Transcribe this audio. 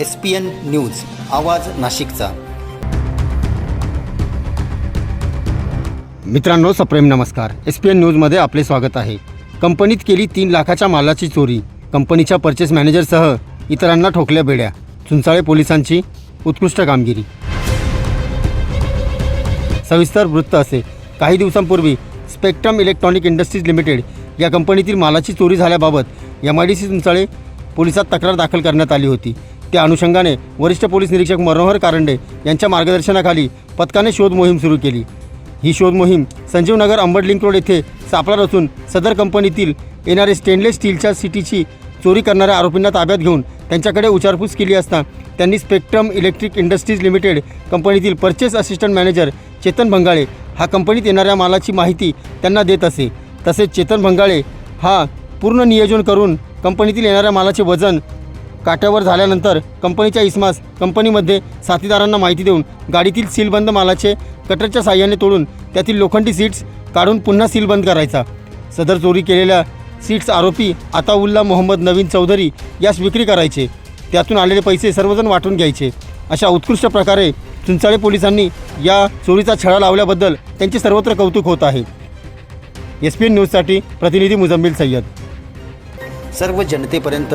S P N news आवाज नाशिकचा. मित्रांनो सप्रेम नमस्कार. एस पी एन न्यूजमध्ये आपले स्वागत आहे. कंपनीत केली तीन लाखाच्या मालाची चोरी. कंपनीच्या पर्चेस मॅनेजरसह इतरांना ठोकल्या बेड्या. चुंचाळे पोलिसांची उत्कृष्ट कामगिरी. सविस्तर वृत्त असे. काही दिवसांपूर्वी स्पेक्ट्रम इलेक्ट्रॉनिक इंडस्ट्रीज लिमिटेड या कंपनीतील मालाची चोरी झाल्याबाबत M I D C Chunchale पोलिसात तक्रार दाखल करण्यात आली होती. त्या अनुषंगाने वरिष्ठ पोलीस निरीक्षक मनोहर कारंडे यांच्या मार्गदर्शनाखाली पथकाने शोध मोहीम सुरू केली. ही शोध मोहीम संजीवनगर अंबड लिंक रोड येथे सापळा असून सदर कंपनीतील येणारे स्टेनलेस स्टीलच्या सिटीची चोरी करणाऱ्या आरोपींना ताब्यात घेऊन त्यांच्याकडे विचारपूस केली असता त्यांनी स्पेक्ट्रम इलेक्ट्रिक इंडस्ट्रीज लिमिटेड कंपनीतील purchase assistant manager Chetan Bhangale हा कंपनीत येणाऱ्या मालाची माहिती त्यांना देत असे. तसेच चेतन भंगाळे हा पूर्ण नियोजन करून कंपनीतील येणाऱ्या मालाचे वजन काट्यावर झाल्यानंतर कंपनीच्या इस्मास कंपनीमध्ये साथीदारांना माहिती देऊन गाडीतील सीलबंद मालाचे कटरच्या साह्याने तोडून त्यातील लोखंडी सीट्स काढून पुन्हा सीलबंद करायचा. सदर चोरी केलेल्या सीट्स आरोपी आताउल्ला मोहम्मद नवीन चौधरी यास विक्री करायचे. त्यातून आलेले पैसे सर्वजण वाटून घ्यायचे. अशा उत्कृष्ट प्रकारे चुंचाळे पोलिसांनी या चोरीचा छळा लावल्याबद्दल त्यांचे सर्वत्र कौतुक होत आहे. एस पी एन न्यूजसाठी प्रतिनिधी मुजम्मिल सय्यद. सर्व जनतेपर्यंत